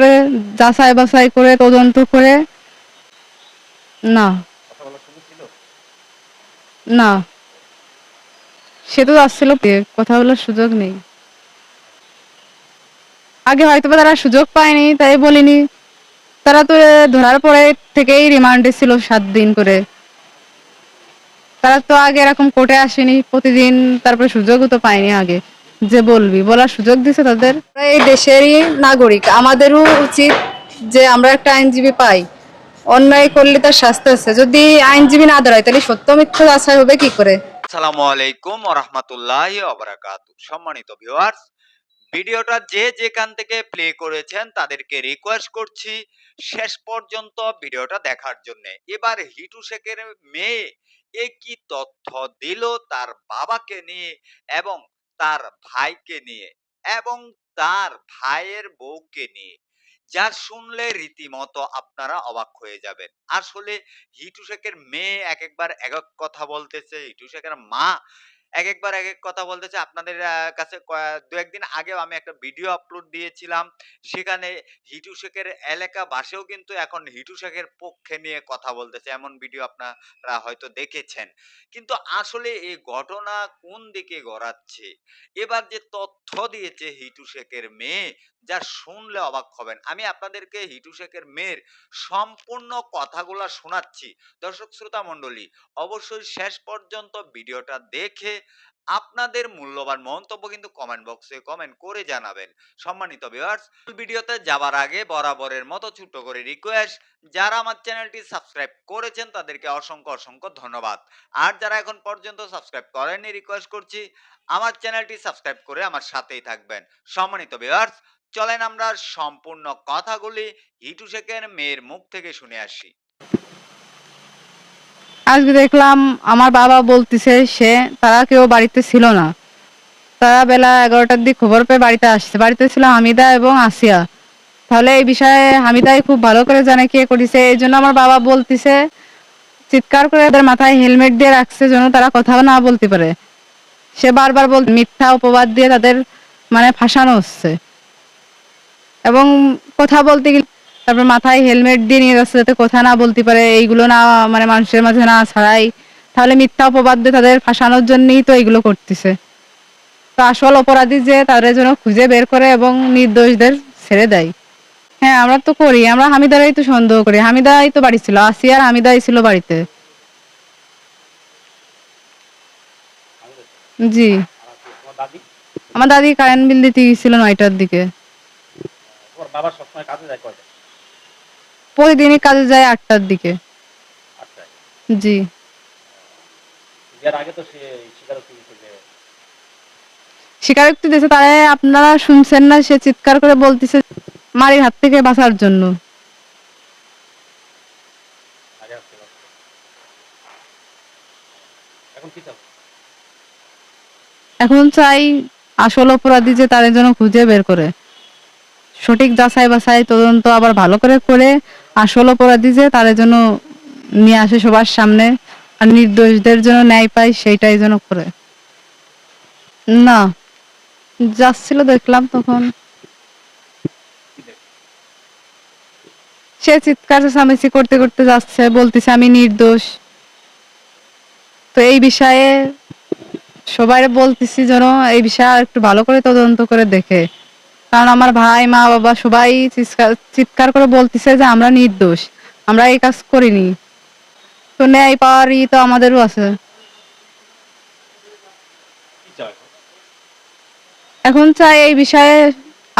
করে যাচাই বাছাই করে, তদন্ত করে। না। না। সে তো আসছিল কথা বলার সুযোগ নেই। আগে হয়তো বা তারা সুযোগ পায়নি, তাই বলিনি। তারা তো ধরার পরে থেকেই রিমান্ডে ছিল সাত দিন করে। তারা তো আগে এরকম কোর্টে আসেনি, প্রতিদিন তারপরে সুযোগও তো পায়নি আগে। যে বলবি বলার সুযোগ দিছে তাদের? এই দেশেরই নাগরিক। আমাদেরও উচিত যে আমরা একটা আইনজীবী পাই। অন্যায় করলে তার শাস্তি আছে। যদি আইনজীবী না দাঁড়ায় তাহলে সত্য মিথ্যা যাচাই হবে কি করে? আসসালামু আলাইকুম ওরহমতুল্লাহ অবরাকাত সম্মানিত ভিউয়ার্স ভিডিওটা যে যেখান থেকে প্লে করেছেন তাদেরকে রিকোয়েস্ট করছি শেষ পর্যন্ত ভিডিওটা দেখার জন্য। এবার হিটু শেখের মেয়ে এ কি তথ্য দিল তার বাবাকে নিয়ে এবং তার ভাইকে নিয়ে এবং তার ভাইয়ের বউকে নিয়ে। যা শুনলে রীতিমতো আপনারা অবাক হয়ে যাবেন। আসলে হিটু শেখের মেয়ে এক একবার এক এক কথা বলতেছে, হিটু শেখের মা এক একবার এক এক কথা বলতেছে আপনাদের কাছে দু একদিন আগেও আমি একটা ভিডিও আপলোড দিয়েছিলাম। সেখানে হিটু শেখের এলাকা বাসেও কিন্তু এখন হিটু শেখের পক্ষে নিয়ে কথা বলতেছে এমন ভিডিও আপনারা হয়তো দেখেছেন। কিন্তু আসলে এই ঘটনা কোন দিকে গড়াচ্ছে? এবার যে তথ্য দিয়েছে হিটু শেখের মেয়ে, যা শুনলে অবাক হবেন। আমি আপনাদেরকে হিটু শেখের মেয়ের সম্পূর্ণ কথাগুলা শোনাচ্ছি। দর্শক শ্রোতা মণ্ডলী, অবশ্যই শেষ পর্যন্ত ভিডিওটা দেখে আপনাদের মূল্যবান মন্তব্য কিন্তু কমেন্ট বক্সে কমেন্ট করে জানাবেন। সম্মানিত ভিউয়ার্স ভিডিওতে যাবার আগে বরাবরের মতো ছোট করে রিকোয়েস্ট যারা আমার চ্যানেলটি সাবস্ক্রাইব করেছেন তাদেরকে অসংখ্য অসংখ্য ধন্যবাদ। আর যারা এখন পর্যন্ত সাবস্ক্রাইব করেননি রিকোয়েস্ট করছি, আমার চ্যানেলটি সাবস্ক্রাইব করে আমার সাথেই থাকবেন। সম্মানিত ভিউয়ার্স চলেন আমরা সম্পূর্ণ কথাগুলি হিটু শেখের মেয়ের মুখ থেকে শুনে আসি। আজকে দেখলাম আমার বাবা বলতেছে সে, তারা কেউ বাড়িতে ছিল না। তারা বেলা এগারোটার দিক খবর পেয়ে বাড়িতে আসছে। বাড়িতে ছিল হামিদা এবং আসিয়া। তাহলে এই বিষয়ে হামিদাই খুব ভালো করে জানে কে করেছে। এই জন্য আমার বাবা বলতেছে, চিৎকার করে তাদের মাথায় হেলমেট দিয়ে রাখছে যেন তারা কথা না বলতে পারে। সে বারবার বল, মিথ্যা উপবাদ দিয়ে তাদের মানে ফাঁসানো হচ্ছে। এবং কথা বলতে গেলে তারপর মাথায় হেলমেট দিয়ে নিয়ে যাচ্ছে যাতে কথা না বলতে পারে, এইগুলো না মানে মানুষের মাঝে না ছাড়াই তাহলে মিথ্যা অপবাদ দিয়ে তাদের ফাঁসানোর জন্যই তো এইগুলো করতেছে। তো আসল অপরাধী যে তাদের জন্য খুঁজে বের করে এবং নির্দোষদের ছেড়ে দেয়। হ্যাঁ আমরা তো করি, আমরা হামিদারাই তো সন্দেহ করি। হামিদাই তো বাড়ি ছিল আসিয়ার হামিদাই ছিল বাড়িতে। জি। আর আমার দাদি কারেন্ট বিল দিতে গেছিল নয়টার দিকে। বাবা সবসময় কাজে যায় প্রতিদিনই কাজে যায় আটটার দিকে। জি। স্বীকারোক্তি দিয়েছে তারা আপনারা শুনছেন না সে চিৎকার করে বলতেছে মারির হাত থেকে বাঁচার জন্য। এখন চাই আসল অপরাধী যে তাদের জন্য খুঁজে বের করে। সঠিক যাচাই বাছাই তদন্ত আবার ভালো করে করে আসল অপরাধী যে তাদের জন্য নিয়ে আসে সবার সামনে, আর নির্দোষদের জন্য ন্যায় পায় সেইটাই যেন করে। না যাচ্ছিল দেখলাম তখন। সে চিৎকার চেঁচামেচি করতে করতে যাচ্ছে, বলতেছে, আমি নির্দোষ। তো এই বিষয়ে সবাই বলতেছি যেন এই বিষয়ে একটু ভালো করে তদন্ত করে দেখে। কারণ আমার ভাই, মা, বাবা সবাই চিৎকার করে বলতেছে যে আমরা নির্দোষ। আমরা এই কাজ করিনি। তো ন্যায় পাওয়ার ই তো আমাদেরও আছে। এখন চাই এই বিষয়ে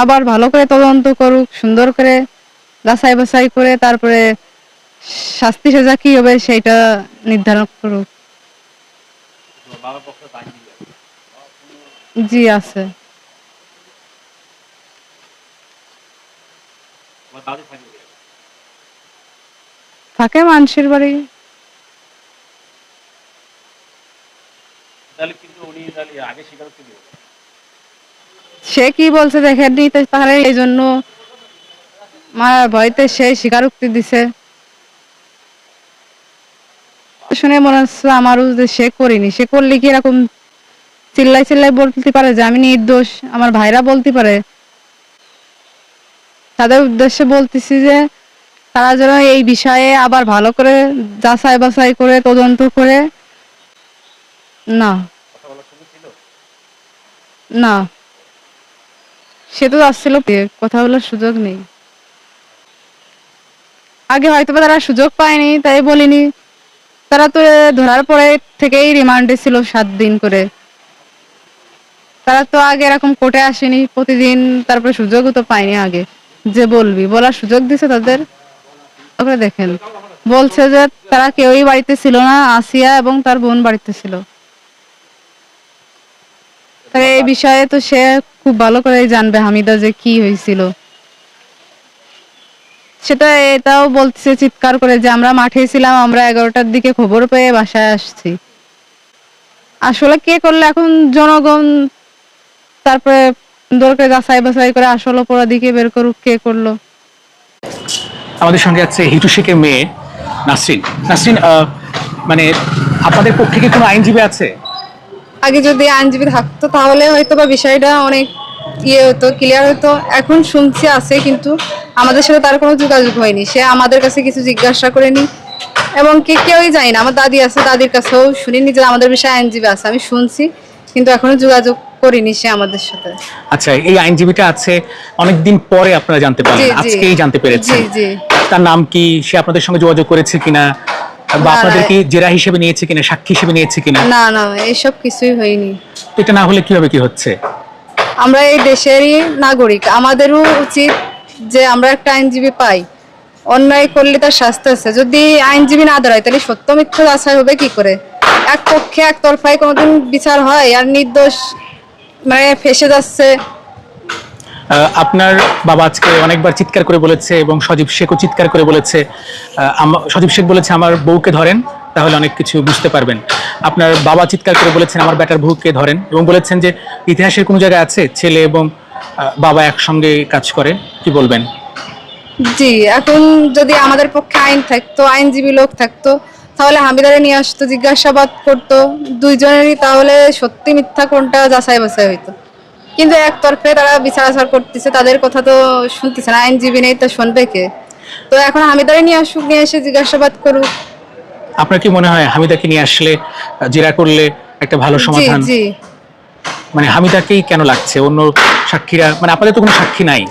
আবার ভালো করে তদন্ত করুক, সুন্দর করে যাচাই বাছাই করে তারপরে শাস্তি সাজা কি হবে সেইটা নির্ধারণ করুক। জি, আছে তোমার দাদি থাকে কোথায়? থাকে মানুষের বাড়ি। সে কি বলছে দেখেননি তো তাহলে এই জন্য মার ভয়তে সে স্বীকারোক্তি দিছে। শুনে মনে হচ্ছে আমারও যে সে করিনি। সে করলে কি এরকম চিল্লাই চিল্লাই বলতে পারে যে আমি নির্দোষ? আমার ভাইরা বলতে পারে। তাদের উদ্দেশ্যে বলতেছি যে তারা যেন এই বিষয়ে আবার ভালো করে যাচাই বাছাই করে, তদন্ত করে। না। না। সে তো আসছিল কথা বলার সুযোগ নেই। আগে হয়তো তারা সুযোগ পায়নি, তাই বলিনি। তারা তো ধরার পরে থেকেই রিমান্ডে ছিল সাত দিন করে। তারা তো আগে এরকম কোর্টে আসেনি, প্রতিদিন তারপরে সুযোগও তো পায়নি আগে। যে বলবি, বলার সুযোগ দিছে তাদের। তারপরে দেখেন। বলছে যে তারা কেউই বাড়িতে ছিল না, আসিয়া এবং তার বোন বাড়িতে ছিল। তাহলে এই বিষয়ে তো সে খুব ভালো করে জানবে হামিদা যে কি হয়েছিল। সেটা এটাও বলছে চিৎকার করে যে আমরা মাঠে ছিলাম, আমরা এগারোটার দিকে খবর পেয়ে বাসায় আসছি। আসলে কে করলে? এখন জনগণ তারপরে সুন্দর করে যাচাই বাছাই করে আসল অপরাধীকে বের করুক, কে করল? আমাদের সঙ্গে আছে হিটু শেখের মেয়ে নাসরিন। নাসরিন মানে আপনাদের পক্ষে কি কোনো আইনজীবী আছে? আগে যদি আইনজীবী থাকতো তাহলে হয়তো বা বিষয়টা অনেক ইয়ে হতো ক্লিয়ার হতো। এখন শুনছি আছে কিন্তু আমাদের সাথে তার কোনো যোগাযোগ হয়নি। সে আমাদের কাছে কিছু জিজ্ঞাসা করেনি। এবং কে কেউই জানি না আমার দাদি আছে দাদির কাছেও শুনিনি যে আমাদের বিষয়ে আইনজীবী আছে আমি শুনছি কিন্তু এখনও যোগাযোগ করিনি সে আমাদের সাথে। আচ্ছা এই আইনজীবীটা আছে অনেকদিন পরে আপনারা জানতে পারলেন জি আজকেই জানতে পেরেছেন জি জি। তার নাম কি? সে আপনাদের সঙ্গে যোগাযোগ করেছে কিনা? বা আপনাদের। কি জেরা হিসেবে নিয়েছে কিনা সাক্ষী হিসেবে নিয়েছে কিনা? না না এইসব কিছুই হয়নি। এটা না হলে কীভাবে কি হচ্ছে? আমরা এই দেশেরই নাগরিক। আমাদেরও উচিত যে আমরা একটা আইনজীবী পাই। অন্যায় করলে তার শাস্তি আছে। যদি আইনজীবী না দাঁড়ায় তাহলে সত্য মিথ্যা যাচাই হবে কি করে? এক পক্ষে এক তরফায় কোনোদিন বিচার হয় আর নির্দোষ মানে ফেসে যাচ্ছে। আপনার বাবা আজকে অনেকবার চিৎকার করে বলেছে এবং সজীব শেখও চিৎকার করে বলেছে। সজীব শেখ বলেছে, আমার বউকে ধরেন, তাহলে অনেক কিছু বুঝতে পারবেন। আপনার বাবা চিৎকার করে বলেছেন, আমার ব্যাটার বউকে ধরেন। এবং বলেছেন যে, ইতিহাসের কোনো জায়গায় আছে ছেলে এবং বাবা একসঙ্গে কাজ করে? কি বলবেন? জি, এখন যদি আমাদের পক্ষে আইন থাকতো, আইনজীবী লোক থাকতো, তাহলে হামিদারে নিয়ে আসতো, জিজ্ঞাসাবাদ করতো, দুইজনেরই তাহলে সত্যি মিথ্যা কোনটা যাচাই বাছাই হইতো। কিন্তু একতরফে তারা বিচার আচার করতেছে তাদের কথা তো শুনতেছে না আইনজীবী নেই তা শুনবে কে? তো এখন হামিদারে নিয়ে আসুক নিয়ে এসে জিজ্ঞাসাবাদ করুক। আপনার কি মনে হয় হামিদাকে নিয়ে আসলে জেরা করলে একটা ভালো সমাধান? জি। মানে হামিদাকেই কেন লাগছে? অন্য সাক্ষীরা মানে আপনাদের তো কোনো সাক্ষী নাই।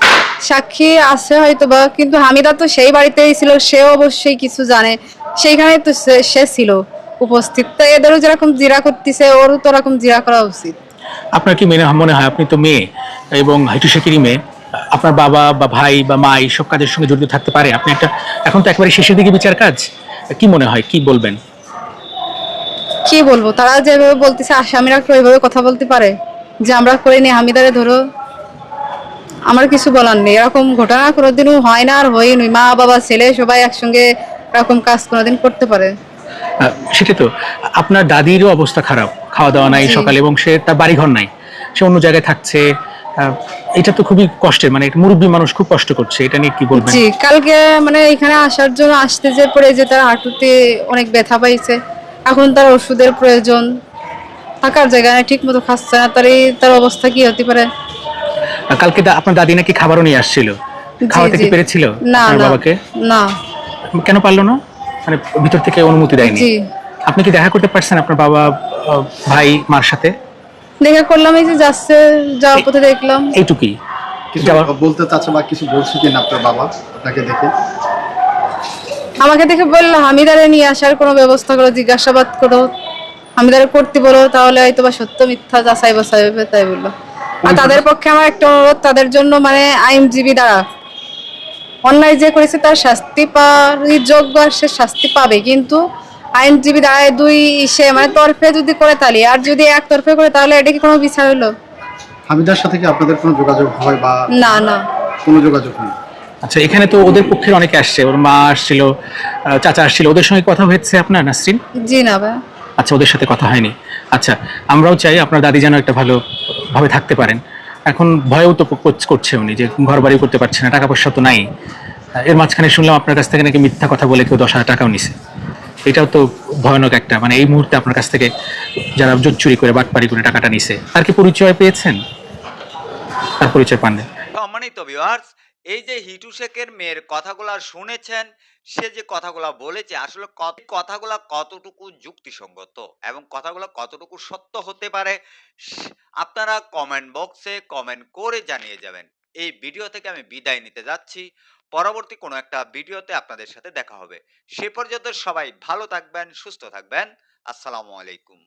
সাক্ষী আছে হয়তো বা কিন্তু হামিদা তো সেই বাড়িতেই ছিল সে অবশ্যই কিছু জানে। সেইখানে তো সে- সে ছিল উপস্থিত। তো এদেরও যেরকম জিরা করতেছে ওরও তো ওরকম জিরা করা উচিত। আপনার কি মেনে মনে হয় আপনি তো মেয়ে এবং হাইটু শেখেরই মেয়ে। আপনার বাবা বা ভাই বা মা এইসব কাজের সঙ্গে জড়িত থাকতে পারে। আপনি একটা এখন তো একেবারে শেষের দিকে বিচার কাজ। কি মনে হয়? কি বলবেন? কি বলব? তারা যেভাবে বলতেছে আসামিরা ওইভাবে কথা বলতে পারে? যে আমরা করিনি হামিদারে ধরো আমার কিছু বলার নেই। এরকম ঘটনা কোনোদিনও হয় না আর হয়নি মা বাবা ছেলে সবাই একসঙ্গে এরকম কাজ কোনোদিন করতে পারে। সেটাই তো। আপনার দাদিরও অবস্থা খারাপ। খাওয়া দাওয়া নাই। সকালে এবং সে তার বাড়িঘর নাই। সে অন্য জায়গায় থাকছে। এটা তো খুবই কষ্টের মানে মুরব্বী মানুষ খুব কষ্ট করছে এটা নিয়ে কি বলবেন? জি কালকে মানে এখানে আসার জন্য আসতে যে পড়ে যে তার হাঁটুতে অনেক ব্যথা পাইছে এখন তার ওষুধের প্রয়োজন থাকার জায়গা ঠিক মতো খাচ্ছে না তার এই তার অবস্থা কি হতে পারে? কালকে আপনার দাদি নাকি খাবারও নিয়ে আসছিল? খাওয়াতে কি পেরেছিল? না বাবাকে? না। কেন পারল না? মানে ভিতর থেকে অনুমতি দেয়নি। জি। আপনি কি দেখা করতে পারছেন আপনার বাবা ভাই মার সাথে? দেখা করলাম এই যে যাচ্ছে যাওয়ার পথে দেখলাম। এইটুকুই। কিছু বলতে চাচ্ছে বা কিছু বলছে কিনা আপনার বাবা? আপনাকে দেখে। আমাকে দেখে বলল হামিদারে নিয়ে আসার কোনো ব্যবস্থা করো জিজ্ঞাসাবাদ করো। হামিদারে করতে বলো তাহলে হয়তো বা সত্য মিথ্যা যাচাই বাছাই হবে তাই বলল। আর তাদের পক্ষে আমার একটা অনুরোধ তাদের জন্য মানে আইনজীবী দ্বারা। অন্যায় যে করেছে তার শাস্তি পাওয়ারই যোগ্য আর সে শাস্তি পাবে কিন্তু আইনজীবী দ্বারা দুই সে মানে তরফে যদি করে তাহলে আর যদি এক তরফে করে তাহলে এটা কি কোনো বিচার হলো হামিদার সাথে কি আপনাদের কোনো যোগাযোগ হয় বা না না। কোনো যোগাযোগ নেই? আচ্ছা এখানে তো ওদের পক্ষের অনেকে আসছে ওর মা আসছিল চাচা আসছিল ওদের সঙ্গে কথা হয়েছে আপনার নাসরিন? জি না ভাই। আচ্ছা ওদের সাথে কথা হয়নি। আচ্ছা আমরাও চাই আপনার দাদি যেন একটা ভালো ভাবে থাকতে পারেন। এখন ভয়ও তো কর- করছে উনি যে ঘর বাড়ি করতে পারছে না টাকা পয়সা তো নাই। এর মাঝখানে শুনলাম আপনার কাছ থেকে নাকি মিথ্যা কথা বলে কেউ দশ হাজার টাকাও নিছে। এটাও তো ভয়ানক একটা মানে এই মুহূর্তে আপনার কাছ থেকে যারা জোর চুরি করে বাটপারি করে টাকাটা নিছে, তার কি পরিচয় পেয়েছেন? তার পরিচয় পাননি। সম্মানিত ভিউয়ার্স এই যে হিটু শেখের মেয়ের কথাগুলা শুনেছেন, সে যে কথাগুলা বলেছে, আসলে কথাগুলা কতটুকু যুক্তিসঙ্গত এবং কথাগুলো কতটুকু সত্য হতে পারে আপনারা কমেন্ট বক্সে কমেন্ট করে জানিয়ে যাবেন। এই ভিডিও থেকে আমি বিদায় নিতে যাচ্ছি। পরবর্তী কোনো একটা ভিডিওতে আপনাদের সাথে দেখা হবে। সে পর্যন্ত সবাই ভালো থাকবেন, সুস্থ থাকবেন। আসসালামু আলাইকুম।